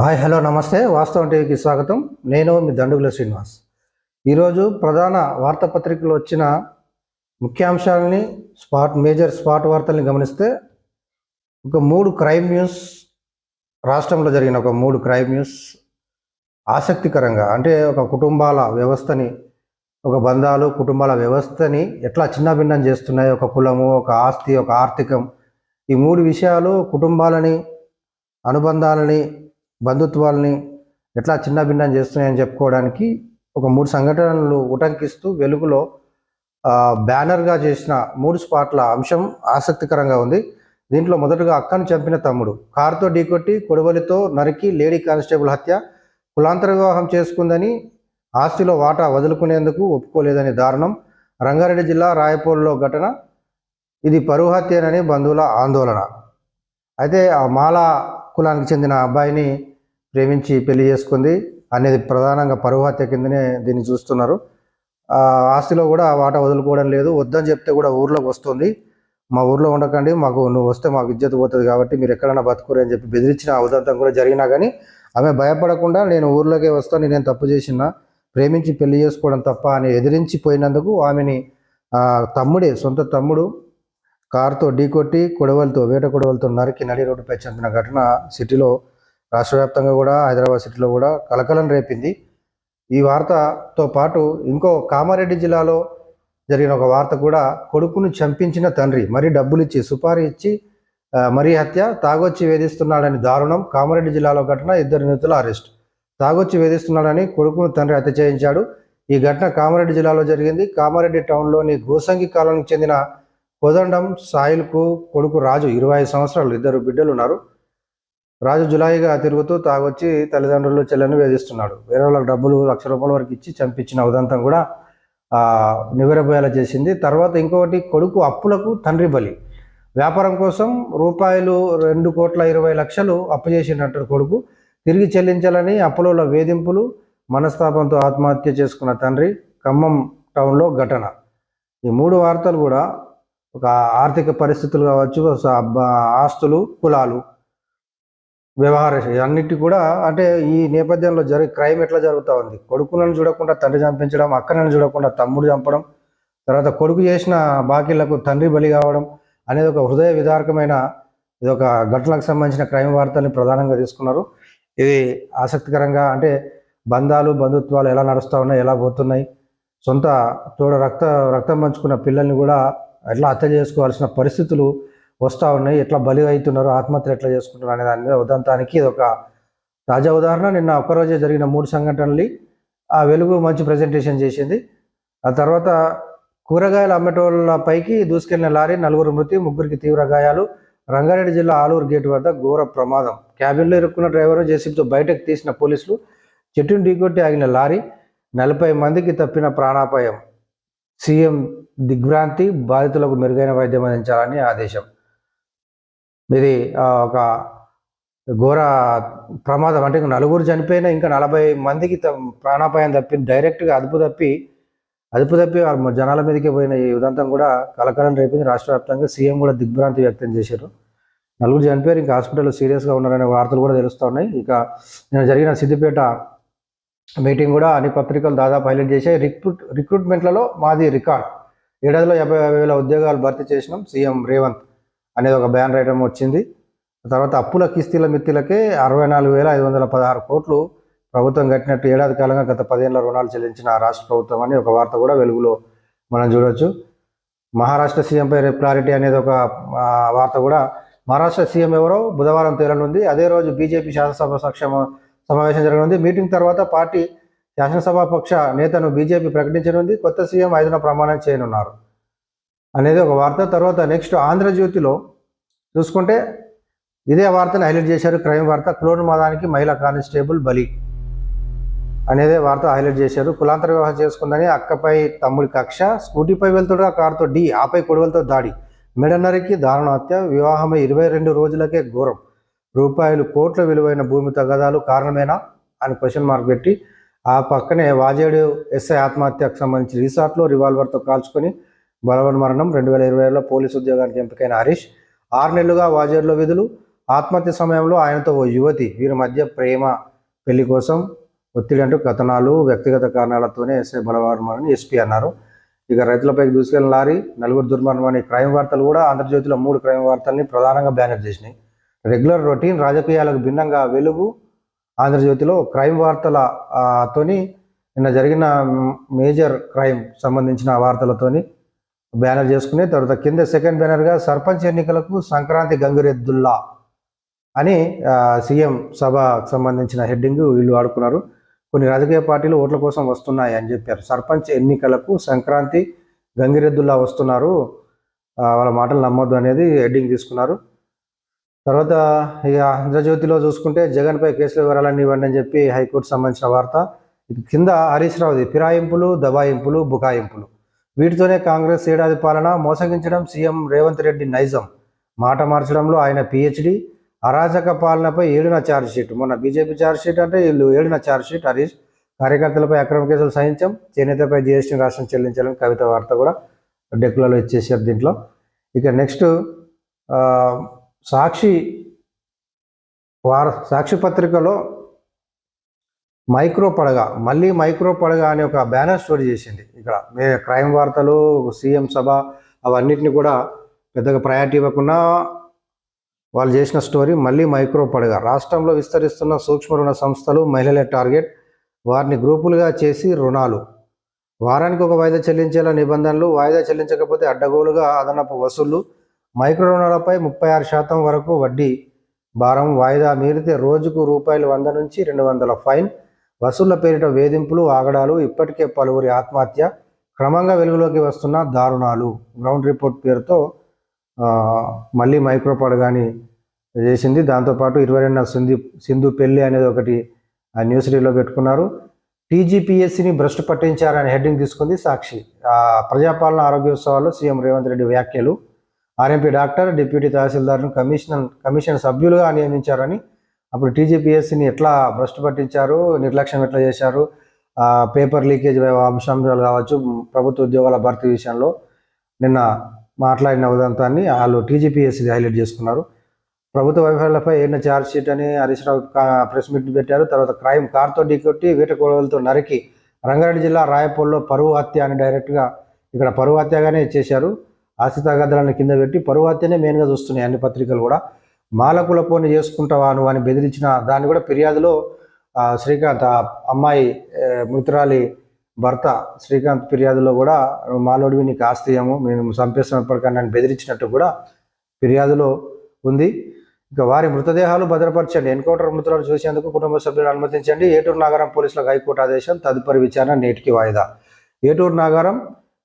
Hi hello నమస్తే. వాస్తవం టీవీకి స్వాగతం. నేను మీ దండుగుల శ్రీనివాస్. ఈరోజు ప్రధాన వార్తాపత్రికలు వచ్చిన ముఖ్యాంశాలని స్పాట్ మేజర్ స్పాట్ వార్తల్ని గమనిస్తే ఒక మూడు క్రైమ్ న్యూస్ రాష్ట్రంలో జరిగిన ఒక మూడు క్రైమ్ న్యూస్ ఆసక్తికరంగా అంటే ఒక కుటుంబాల వ్యవస్థని ఒక బంధాలు కుటుంబాల వ్యవస్థని ఎట్లా చిన్నభిన్నం చేస్తున్నాయి? ఒక కులము ఒక ఆస్తి ఒక ఆర్థికం. ఈ మూడు విషయాలు కుటుంబాలని అనుబంధాలని బంధుత్వాలని ఎట్లా చిన్నభిన్నం చేస్తున్నాయని చెప్పుకోవడానికి ఒక మూడు సంఘటనలు ఉటంకిస్తూ వెలుగులో బ్యానర్గా చేసిన మూడు స్పాట్ల అంశం ఆసక్తికరంగా ఉంది. దీంట్లో మొదటగా అక్కను చంపిన తమ్ముడు. కారుతో ఢీకొట్టి కొడవలితో నరికి లేడీ కానిస్టేబుల్ హత్య కులాంతర వివాహం చేసుకుందని ఆస్తిలో వాటా వదులుకునేందుకు ఒప్పుకోలేదని దారుణం. రంగారెడ్డి జిల్లా రాయపూర్లో ఘటన. ఇది పరువు హత్యనని బంధువుల ఆందోళన. అయితే ఆ మాల కులానికి చెందిన అబ్బాయిని ప్రేమించి పెళ్ళి చేసుకుంది అనేది ప్రధానంగా పరువు హత్య కిందనే దీన్ని చూస్తున్నారు. ఆస్తిలో కూడా వాట వదులుకోవడం లేదు. వద్దని చెప్తే కూడా ఊర్లోకి వస్తుంది. మా ఊర్లో ఉండకండి. మాకు నువ్వు వస్తే మాకు ఇజ్జత్ పోతుంది కాబట్టి మీరు ఎక్కడైనా బతుకురు అని చెప్పి బెదిరించిన ఉదంతం కూడా జరిగినా కానీ ఆమె భయపడకుండా నేను ఊర్లోకే వస్తాను నేను తప్పు చేసిన ప్రేమించి పెళ్ళి చేసుకోవడం తప్ప అని ఎదిరించి పోయినందుకు ఆమెని తమ్ముడే సొంత తమ్ముడు కారుతో ఢీకొట్టి కొడవలతో వేట కొడవలతో నరికి నడి రోడ్డుపై చెందిన ఘటన సిటీలో రాష్ట్ర వ్యాప్తంగా కూడా హైదరాబాద్ సిటీలో కూడా కలకలం రేపింది. ఈ వార్తతో పాటు ఇంకో కామారెడ్డి జిల్లాలో జరిగిన ఒక వార్త కూడా కొడుకును చంపించిన తండ్రి మరీ డబ్బులు ఇచ్చి సుపారీ ఇచ్చి మరీ హత్య తాగొచ్చి వేధిస్తున్నాడని దారుణం. కామారెడ్డి జిల్లాలో ఘటన ఇద్దరు నిందితులు అరెస్ట్. తాగొచ్చి వేధిస్తున్నాడని కొడుకును తండ్రి హత్య చేయించాడు. ఈ ఘటన కామారెడ్డి జిల్లాలో జరిగింది. కామారెడ్డి టౌన్లోని గోసంగి కాలనీకి చెందిన కోదండం సాయిల్కు కొడుకు రాజు ఇరవై ఐదు సంవత్సరాలు. ఇద్దరు బిడ్డలు ఉన్నారు రాజు జులాయిగా తిరుగుతూ తాగొచ్చి తల్లిదండ్రులు చెల్లెను వేధిస్తున్నాడు. వేరే వాళ్ళకి డబ్బులు లక్ష రూపాయల వరకు ఇచ్చి చంపించిన ఉదంతం కూడా నివరపోయేలా చేసింది. తర్వాత ఇంకొకటి కొడుకు అప్పులకు తండ్రి బలి. వ్యాపారం కోసం రూపాయలు రెండు కోట్ల ఇరవై లక్షలు అప్పు చేసినట్టు కొడుకు. తిరిగి చెల్లించాలని అప్పులలో వేధింపులు మనస్తాపంతో ఆత్మహత్య చేసుకున్న తండ్రి ఖమ్మం టౌన్లో ఘటన. ఈ మూడు వార్తలు కూడా ఒక ఆర్థిక పరిస్థితులు కావచ్చు ఆస్తులు కులాలు వ్యవహార అన్నిటి కూడా అంటే ఈ నేపథ్యంలో జరిగే క్రైమ్ ఎట్లా జరుగుతూ ఉంది? కొడుకులను చూడకుండా తండ్రి చంపించడం అక్కలను చూడకుండా తమ్ముడు చంపడం తర్వాత కొడుకు చేసిన బాకీలకు తండ్రి బలి కావడం అనేది ఒక హృదయ విదారకమైన ఇది ఒక ఘటనకు సంబంధించిన క్రైమ్ వార్తల్ని ప్రధానంగా తీసుకున్నారు. ఇది ఆసక్తికరంగా అంటే బంధాలు బంధుత్వాలు ఎలా నడుస్తూ ఉన్నాయి ఎలా పోతున్నాయి? సొంత తోడ రక్త రక్తం పంచుకున్న పిల్లల్ని కూడా ఎట్లా హత్య చేసుకోవాల్సిన పరిస్థితులు వస్తూ ఉన్నాయి ఎట్లా బలి అవుతున్నారు ఆత్మహత్యలు ఎట్లా చేసుకుంటున్నారు అనే దాని మీద ఉదంతానికి ఇది ఒక తాజా ఉదాహరణ. నిన్న ఒక్కరోజే జరిగిన మూడు సంఘటనలు ఆ వెలుగు మంచి ప్రజెంటేషన్ చేసింది. ఆ తర్వాత కూరగాయలు అమ్మేటోళ్ళ పైకి దూసుకెళ్ళిన లారీ నలుగురు మృతి ముగ్గురికి తీవ్ర గాయాలు. రంగారెడ్డి జిల్లా ఆలూరు గేట్ వద్ద ఘోర ప్రమాదం. క్యాబిన్లో ఇరుక్కున్న డ్రైవర్ జేసీబీతో బయటకు తీసిన పోలీసులు చెట్టును ఢీకొట్టి ఆగిన లారీ నలభై మందికి తప్పిన ప్రాణాపాయం. సీఎం దిగ్భ్రాంతి బాధితులకు మెరుగైన వైద్యం అందించాలని ఆదేశం. ఇది ఒక ఘోర ప్రమాదం. అంటే ఇంకా నలుగురు చనిపోయినా ఇంకా నలభై మందికి త- ప్రాణాపాయం తప్పి డైరెక్ట్గా అదుపు తప్పి అదుపు తప్పి జనాల మీదకి పోయిన ఈ ఉదంతం కూడా కలకలం రేపింది. రాష్ట్ర వ్యాప్తంగా సీఎం కూడా దిగ్భ్రాంతి వ్యక్తం చేశారు. నలుగురు చనిపోయారు ఇంకా హాస్పిటల్లో సీరియస్గా ఉన్నారనే వార్తలు కూడా తెలుస్తూ ఉన్నాయి. ఇక నేను జరిగిన సిద్దిపేట మీటింగ్ కూడా అన్ని పత్రికలు దాదాపు హైలైట్ చేశాయి. రిక్రూట్ రిక్రూట్మెంట్లలో మాది రికార్డ్. ఏడాదిలో యాభై వేల ఉద్యోగాలు భర్తీ చేసినాం సీఎం రేవంత్. అనేది ఒక బ్యాన్ ఐటమ్ వచ్చింది. తర్వాత అప్పుల కిస్తీల మిత్తిలకే అరవై నాలుగు వేల ఐదు వందల పదహారు కోట్లు ప్రభుత్వం కట్టినట్టు ఏడాది కాలంగా గత పదేళ్ళ రుణాలు చెల్లించిన రాష్ట్ర ప్రభుత్వం అని ఒక వార్త కూడా వెలుగులో మనం చూడొచ్చు. మహారాష్ట్ర సీఎంపై రేపు క్లారిటీ అనేది ఒక వార్త కూడా మహారాష్ట్ర సీఎం ఎవరో బుధవారం తేలనుంది. అదే రోజు బీజేపీ శాసనసభ సక్షమ సమావేశం జరగనుంది. మీటింగ్ తర్వాత పార్టీ శాసనసభాపక్ష నేతను బీజేపీ ప్రకటించనుంది. కొత్త సీఎం ఐదున ప్రమాణం చేయనున్నారు. అనేది ఒక వార్త. తర్వాత నెక్స్ట్ ఆంధ్రజ్యోతిలో చూసుకుంటే ఇదే వార్తను హైలైట్ చేశారు క్రైమ్ వార్త క్లోన్ మాదానికి మహిళా కానిస్టేబుల్ బలి అనేదే వార్త హైలైట్ చేశారు. కులాంతర వివాహం చేసుకుందని అక్కపై తమ్ముడి కక్ష స్కూటీపై వెళ్తుండగా కారుతో డి ఆపై కొడువలతో దాడి. మెడన్నరికి దారుణ హత్య వివాహమై ఇరవై రెండు రోజులకే ఘోరం. రూపాయలు కోట్ల విలువైన భూమి తగదాలు కారణమేనా అని క్వశ్చన్ మార్క్ పెట్టి ఆ పక్కనే వాజేడు ఎస్ఐ ఆత్మహత్యకు సంబంధించి రిసార్ట్లో రివాల్వర్తో కాల్చుకొని బలవన్ మరణం రెండు వేల ఇరవైలో పోలీసు ఉద్యోగానికి ఎంపికైన హరీష్ ఆరు నెలలుగా వాజేడులో విధులు. ఆత్మహత్య సమయంలో ఆయనతో ఓ యువతి వీరి మధ్య ప్రేమ పెళ్ళి కోసం ఒత్తిడి అంటూ కథనాలు వ్యక్తిగత కారణాలతోనే ఎస్ఐ బలవర్మని ఎస్పీ అన్నారు. ఇక రైతులపైకి దూసుకెళ్ళిన లారీ నలుగురు దుర్మరణం అనే క్రైమ్ వార్తలు కూడా ఆంధ్రజ్యోతిలో మూడు క్రైమ్ వార్తల్ని ప్రధానంగా బ్యానర్ చేసినాయి. రెగ్యులర్ రొటీన్ రాజకీయాలకు భిన్నంగా వెలుగు ఆంధ్రజ్యోతిలో క్రైమ్ వార్తలతోని నిన్న జరిగిన మేజర్ క్రైమ్ సంబంధించిన వార్తలతోని బ్యానర్ చేసుకుని తర్వాత కింద సెకండ్ బ్యానర్గా సర్పంచ్ ఎన్నికలకు సంక్రాంతి గంగిరెద్దుల్లా అని సీఎం సభకు సంబంధించిన హెడ్డింగ్ వీళ్ళు వాడుకున్నారు. కొన్ని రాజకీయ పార్టీలు ఓట్ల కోసం వస్తున్నాయి అని చెప్పారు. సర్పంచ్ ఎన్నికలకు సంక్రాంతి గంగిరెద్దుల్లా వస్తున్నారు. వాళ్ళ మాటలు నమ్మొద్దు అనేది హెడ్డింగ్ తీసుకున్నారు. తర్వాత ఇక ఆంధ్రజ్యోతిలో చూసుకుంటే జగన్పై కేసుల వివరాలన్నీ ఇవ్వండి అని చెప్పి హైకోర్టు సంబంధించిన వార్త. కింద హరీష్ రావుది ఫిరాయింపులు దబాయింపులు బుకాయింపులు. వీటితోనే కాంగ్రెస్ ఏడాది పాలన మోసగించడం సీఎం రేవంత్ రెడ్డి నైజం. మాట మార్చడంలో ఆయన పిహెచ్డి. అరాచక పాలనపై ఏడున ఛార్జ్షీట్ మొన్న బీజేపీ ఛార్జ్షీట్ అంటే వీళ్ళు ఏడున ఛార్జ్షీట్ హరీష్ కార్యకర్తలపై అక్రమ కేసులు సహించాం. చేనేతపై జీఎస్టీ రాష్ట్రం చెల్లించాలని కవిత వార్త కూడా డెక్కులలో ఇచ్చేసారు దీంట్లో. ఇక నెక్స్ట్ సాక్షి వార సాక్షి పత్రికలో మైక్రో పడగ మళ్ళీ మైక్రో పడగ అనే ఒక బ్యానర్ స్టోరీ చేసింది. ఇక్కడ మే క్రైమ్ వార్తలు సీఎం సభ అవన్నిటిని కూడా పెద్దగా ప్రయారిటీ ఇవ్వకుండా వాళ్ళు చేసిన స్టోరీ మళ్ళీ మైక్రో పడగ. రాష్ట్రంలో విస్తరిస్తున్న సూక్ష్మ రుణ సంస్థలు మహిళలే టార్గెట్. వారిని గ్రూపులుగా చేసి రుణాలు. వారానికి ఒక వాయిదా చెల్లించేలా నిబంధనలు వాయిదా చెల్లించకపోతే అడ్డగోలుగా అదనపు వసూళ్ళు. మైక్రో రుణాలపై ముప్పై ఆరు శాతం వరకు వడ్డీ భారం. వాయిదా మీరితే రోజుకు రూపాయలు వంద నుంచి రెండు వందల ఫైన్. వసూళ్ళ పేరిట వేధింపులు ఆగడాలు ఇప్పటికే పలువురి ఆత్మహత్య క్రమంగా వెలుగులోకి వస్తున్న దారుణాలు. గ్రౌండ్ రిపోర్ట్ పేరుతో మళ్ళీ మైక్రోపాడ్ కానీ చేసింది. దాంతోపాటు ఇరవై రెండున సింధు సింధు పెళ్ళి అనేది ఒకటి ఆ న్యూస్ రీడ్లో పెట్టుకున్నారు. టీజీపీఎస్సీని భ్రష్టు పట్టించారని హెడ్డింగ్ తీసుకుంది సాక్షి. ప్రజాపాలన ఆరోగ్య ఉత్సవాల్లో సీఎం రేవంత్ రెడ్డి వ్యాఖ్యలు. ఆర్ఎంపీ డాక్టర్ డిప్యూటీ తహసీల్దార్ను కమిషన్ కమిషన్ సభ్యులుగా నియమించారని అప్పుడు టీజీపీఎస్సీని ఎట్లా భ్రష్టు పట్టించారు? నిర్లక్ష్యం ఎట్లా చేశారు? పేపర్ లీకేజ్ అంశాలు కావచ్చు ప్రభుత్వ ఉద్యోగాల భర్తీ విషయంలో నిన్న మాట్లాడిన ఉదంతాన్ని వాళ్ళు టీజీపీఎస్సీ హైలైట్ చేసుకున్నారు. ప్రభుత్వ వైఫల్యాలపై ఏడిన ఛార్జ్ షీట్ అని హరీష్ రావు ప్రెస్ మీట్ పెట్టారు. తర్వాత క్రైమ్ కార్తో ఢీకొట్టి వీట నరికి రంగారెడ్డి జిల్లా రాయపూర్లో పరువు హత్య అని డైరెక్ట్గా ఇక్కడ పరువు హత్యగానే చేశారు. ఆస్తి కింద పెట్టి పరువు హత్యనే మెయిన్గా చూస్తున్నాయి అన్ని పత్రికలు కూడా. మాలకుల పోని చేసుకుంటావా నువ్వు అని బెదిరించిన దాన్ని కూడా ఫిర్యాదులో శ్రీకాంత్ ఆ అమ్మాయి మృతురాలి భర్త శ్రీకాంత్ ఫిర్యాదులో కూడా మాలోడివి నీకు ఆస్తి ఏమో మేము చంపేస్తాం నన్ను బెదిరించినట్టు కూడా ఫిర్యాదులో ఉంది. ఇక వారి మృతదేహాలు భద్రపరచండి. ఎన్కౌంటర్ మృతులను చూసేందుకు కుటుంబ సభ్యులను అనుమతించండి. ఏటూరు నగరం పోలీసులకు హైకోర్టు ఆదేశం తదుపరి విచారణ నేటికి వాయిదా. ఏటూరు నగరం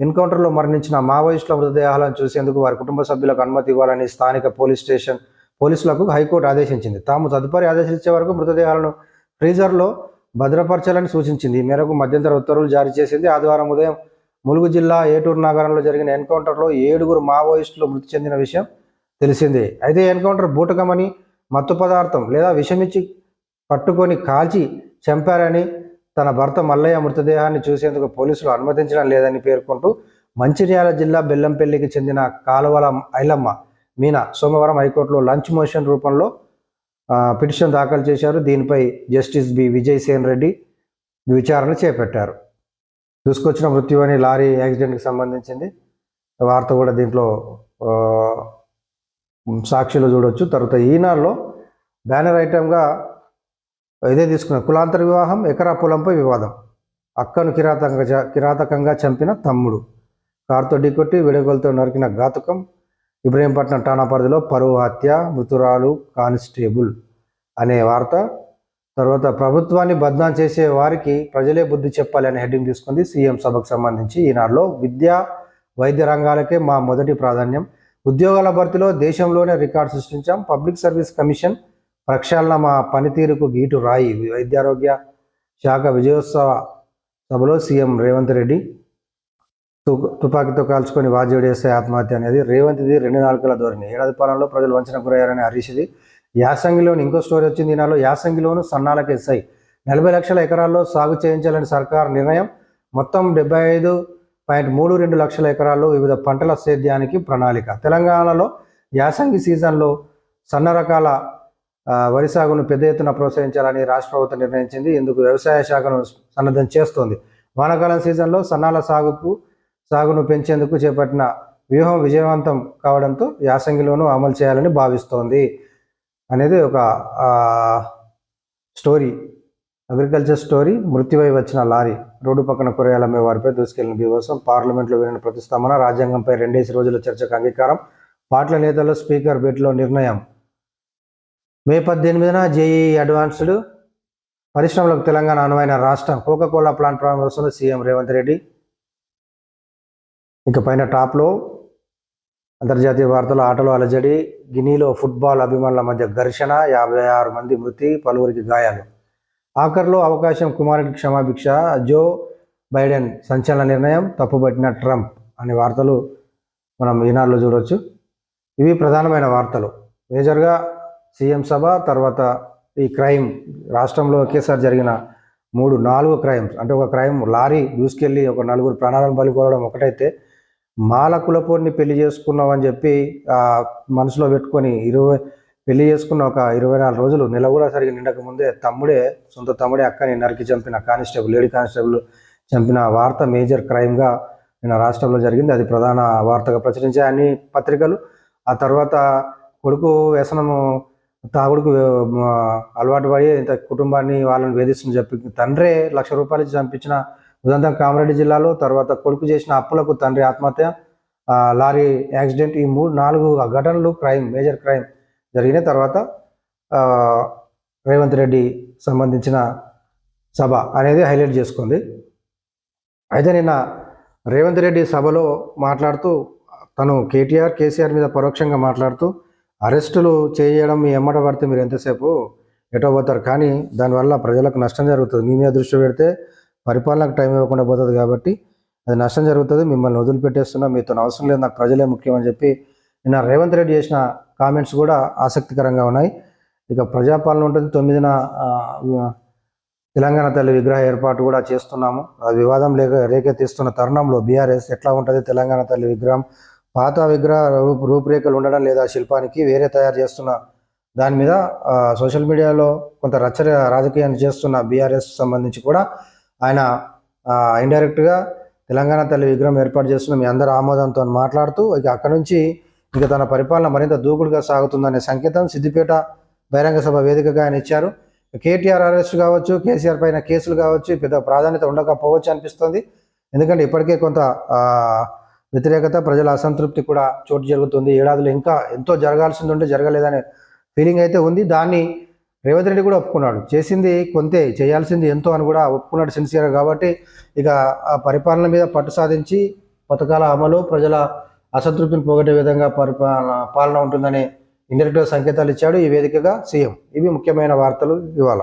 ఎన్కౌంటర్లో మరణించిన మావోయిస్టుల మృతదేహాలను చూసేందుకు వారి కుటుంబ సభ్యులకు అనుమతి ఇవ్వాలని స్థానిక పోలీస్ స్టేషన్ పోలీసులకు హైకోర్టు ఆదేశించింది. తాము తదుపరి ఆదేశాలు ఇచ్చే వరకు మృతదేహాలను ఫ్రీజర్లో భద్రపరచాలని సూచించింది. ఈ మేరకు మధ్యంతర ఉత్తర్వులు జారీ చేసింది. ఆదివారం ఉదయం ములుగు జిల్లా ఏటూరు నగరంలో జరిగిన ఎన్కౌంటర్లో ఏడుగురు మావోయిస్టులు మృతి చెందిన విషయం తెలిసిందే. అయితే ఎన్కౌంటర్ బూటకమని మత్తు పదార్థం లేదా విషమిచ్చి పట్టుకొని కాల్చి చంపారని తన భర్త మల్లయ్య మృతదేహాన్ని చూసేందుకు పోలీసులు అనుమతించడం లేదని పేర్కొంటూ మంచిర్యాల జిల్లా బెల్లంపల్లికి చెందిన కాలువల ఐలమ్మ మీనా సోమవారం హైకోర్టులో లంచ్ మోషన్ రూపంలో పిటిషన్ దాఖలు చేశారు. దీనిపై జస్టిస్ బి. విజయసేన్ రెడ్డి విచారణ చేపట్టారు. దూసుకొచ్చిన మృత్యు అని లారీ యాక్సిడెంట్కి సంబంధించింది. వార్త కూడా దీంట్లో సాక్షులు సాక్షిలో చూడొచ్చు. తర్వాత ఈనాడులో బ్యానర్ ఐటమ్గా ఇదే తీసుకున్న కులాంతర వివాహం ఎకరా పొలంపై వివాదం. అక్కను కిరాతకంగా కిరాతకంగా చంపిన తమ్ముడు. కారుతో ఢీకొట్టి విడగోలతో నరికిన ఘాతుకం. ఇబ్రహీంపట్నం ఠాణా పరిధిలో పరువు హత్య మృతురాలు కానిస్టేబుల్ అనే వార్త. తర్వాత ప్రభుత్వాన్ని బద్నాం చేసే వారికి ప్రజలే బుద్ధి చెప్పాలి అనే హెడ్డింగ్ తీసుకుంది సీఎం సభకు సంబంధించి ఈనాడులో. విద్యా వైద్య రంగాలకే మా మొదటి ప్రాధాన్యం. ఉద్యోగాల భర్తీలో దేశంలోనే రికార్డు సృష్టించాం. పబ్లిక్ సర్వీస్ కమిషన్ ప్రక్షాళన మా పనితీరుకు గీటు రాయి. వైద్యారోగ్య శాఖ విజయోత్సవ సభలో సీఎం రేవంత్ రెడ్డి తుపాకీతో కాల్చుకొని వాజ్యుడు చేస్తే ఆత్మహత్య అనేది రేవంత్ది రెండు నాలుగుల ధోరణి. ఏడాది పాలనలో ప్రజలు వంచన గురయ్యారని హరీష్ది. యాసంగిలోని ఇంకో స్టోరీ వచ్చింది ఈనాలో యాసంగిలోను సన్నాలకు ఎస్ఐ. నలభై లక్షల ఎకరాల్లో సాగు చేయించాలని సర్కార్ నిర్ణయం. మొత్తం డెబ్బై ఐదు పాయింట్ మూడు రెండు లక్షల ఎకరాల్లో వివిధ పంటల సేద్యానికి ప్రణాళిక. తెలంగాణలో యాసంగి సీజన్లో సన్న రకాల వరి సాగును పెద్ద ఎత్తున ప్రోత్సహించాలని రాష్ట్ర ప్రభుత్వం నిర్ణయించింది. ఇందుకు వ్యవసాయ శాఖను సన్నద్ధం చేస్తోంది. వానాకాలం సీజన్లో సన్నాల సాగుకు సాగును పెంచేందుకు చేపట్టిన వ్యూహం విజయవంతం కావడంతో యాసంగిలోనూ అమలు చేయాలని భావిస్తోంది అనేది ఒక స్టోరీ. అగ్రికల్చర్ స్టోరీ మృత్యువై వచ్చిన లారీ. రోడ్డు పక్కన కూరగాయలు వారిపై దూసుకెళ్ళిన బీభత్సం పార్లమెంట్లో వినిన ప్రతిస్తామన రాజ్యాంగంపై రెండేసి రోజుల చర్చకు అంగీకారం పార్టీల నేతల్లో స్పీకర్ భేటీలో నిర్ణయం. మే పద్దెనిమిదిన జేఈ అడ్వాన్స్డ్ పరిశ్రమలకు తెలంగాణ అనువైన రాష్ట్రం కోకాకోలా ప్లాంట్ ప్రారంభోత్సవంలో సీఎం రేవంత్ రెడ్డి ఇక పైన టాప్లో అంతర్జాతీయ వార్తలు ఆటలో అలజడి గినీలో ఫుట్బాల్ అభిమానుల మధ్య ఘర్షణ యాభై ఆరు మంది మృతి పలువురికి గాయాలు. ఆఖర్లో అవకాశం కుమారుడికి క్షమాభిక్ష జో బైడెన్ సంచలన నిర్ణయం తప్పుపట్టిన ట్రంప్ అనే వార్తలు మనం ఈనాడులో చూడవచ్చు ఇవి ప్రధానమైన వార్తలు. మేజర్గా సీఎం సభ తర్వాత ఈ క్రైమ్ రాష్ట్రంలో ఒకేసారి జరిగిన మూడు నాలుగు క్రైమ్స్. అంటే ఒక క్రైమ్ లారీ దూసుకెళ్ళి ఒక నలుగురు ప్రాణాలను బలికోవడం ఒకటైతే మాల కులపోడిని పెళ్ళి చేసుకున్నామని చెప్పి ఆ, మనసులో పెట్టుకొని ఇరవై పెళ్ళి చేసుకున్న ఒక ఇరవై నాలుగు రోజులు నెల కూడా సరిగ్గా నిండక ముందే తమ్ముడే సొంత తమ్ముడే అక్కని నరికి చంపిన కానిస్టేబుల్ లేడీ కానిస్టేబుల్ చంపిన వార్త మేజర్ క్రైమ్గా నిన్న రాష్ట్రంలో జరిగింది. అది ప్రధాన వార్తగా ప్రచురించే అన్ని పత్రికలు. ఆ తర్వాత కొడుకు వ్యసనము తాగుడుకు అలవాటు పడి ఇంత కుటుంబాన్ని వాళ్ళని వేధిస్తుందని చెప్పి తండ్రే లక్ష రూపాయలు చంపించిన ఉదంతం కామారెడ్డి జిల్లాలో తర్వాత కొడుకు చేసిన అప్పులకు తండ్రి ఆత్మహత్య లారీ యాక్సిడెంట్ ఈ మూడు నాలుగు ఘటనలు క్రైమ్ మేజర్ క్రైమ్ జరిగిన తర్వాత రేవంత్ రెడ్డి సంబంధించిన సభ అనేది హైలైట్ చేసుకుంది. అయితే నిన్న రేవంత్ రెడ్డి సభలో మాట్లాడుతూ తను కేటీఆర్ కేసీఆర్ మీద పరోక్షంగా మాట్లాడుతూ అరెస్టులు చేయడం మీ ఎమ్మట పడితే మీరు ఎంతసేపు ఎటో పోతారు? కానీ దానివల్ల ప్రజలకు నష్టం జరుగుతుంది. మీ మీద దృష్టి పెడితే పరిపాలనకు టైం ఇవ్వకుండా పోతుంది కాబట్టి అది నష్టం జరుగుతుంది. మిమ్మల్ని వదిలిపెట్టేస్తున్నా మీతో అవసరం లేదు నాకు ప్రజలే ముఖ్యం అని చెప్పి నిన్న రేవంత్ రెడ్డి చేసిన కామెంట్స్ కూడా ఆసక్తికరంగా ఉన్నాయి. ఇక ప్రజాపాలన ఉంటుంది. తొమ్మిదిన తెలంగాణ తల్లి విగ్రహ ఏర్పాటు కూడా చేస్తున్నాము. అది వివాదం లేక రేకెత్తిస్తున్న తరుణంలో బీఆర్ఎస్ ఎట్లా ఉంటుంది? తెలంగాణ తల్లి విగ్రహం పాత విగ్రహ రూపు రూపురేఖలు ఉండడం లేదా శిల్పానికి వేరే తయారు చేస్తున్న దాని మీద సోషల్ మీడియాలో కొంత రచ్చ రాజకీయాన్ని చేస్తున్న బీఆర్ఎస్ సంబంధించి కూడా ఆయన ఇండైరెక్ట్గా తెలంగాణ తల్లి విగ్రహం ఏర్పాటు చేస్తున్న మీ అందరి ఆమోదంతో మాట్లాడుతూ ఇక అక్కడ నుంచి ఇక తన పరిపాలన మరింత దూకుడుగా సాగుతుందనే సంకేతం సిద్దిపేట బహిరంగ సభ వేదికగా ఆయన ఇచ్చారు. కేటీఆర్ అరెస్ట్ కావచ్చు కేసీఆర్ పైన కేసులు కావచ్చు పెద్ద ప్రాధాన్యత ఉండకపోవచ్చు అనిపిస్తుంది. ఎందుకంటే ఇప్పటికే కొంత వ్యతిరేకత ప్రజల అసంతృప్తి కూడా చోటు జరుగుతుంది. ఏడాదిలో ఇంకా ఎంతో జరగాల్సింది ఉంటే జరగలేదనే ఫీలింగ్ అయితే ఉంది. దాన్ని రేవంత్ రెడ్డి కూడా ఒప్పుకున్నాడు. చేసింది కొంతే చేయాల్సింది ఎంతో అని కూడా ఒప్పుకున్నాడు సిన్సియర్ కాబట్టి ఇక ఆ పరిపాలన మీద పట్టు సాధించి పథకాల అమలు ప్రజల అసంతృప్తిని పోగొట్టే విధంగా పరిపాలన పాలన ఉంటుందని ఇండైరెక్ట్గా సంకేతాలు ఇచ్చాడు ఈ వేదికగా సీఎం. ఇవి ముఖ్యమైన వార్తలు ఇవాళ.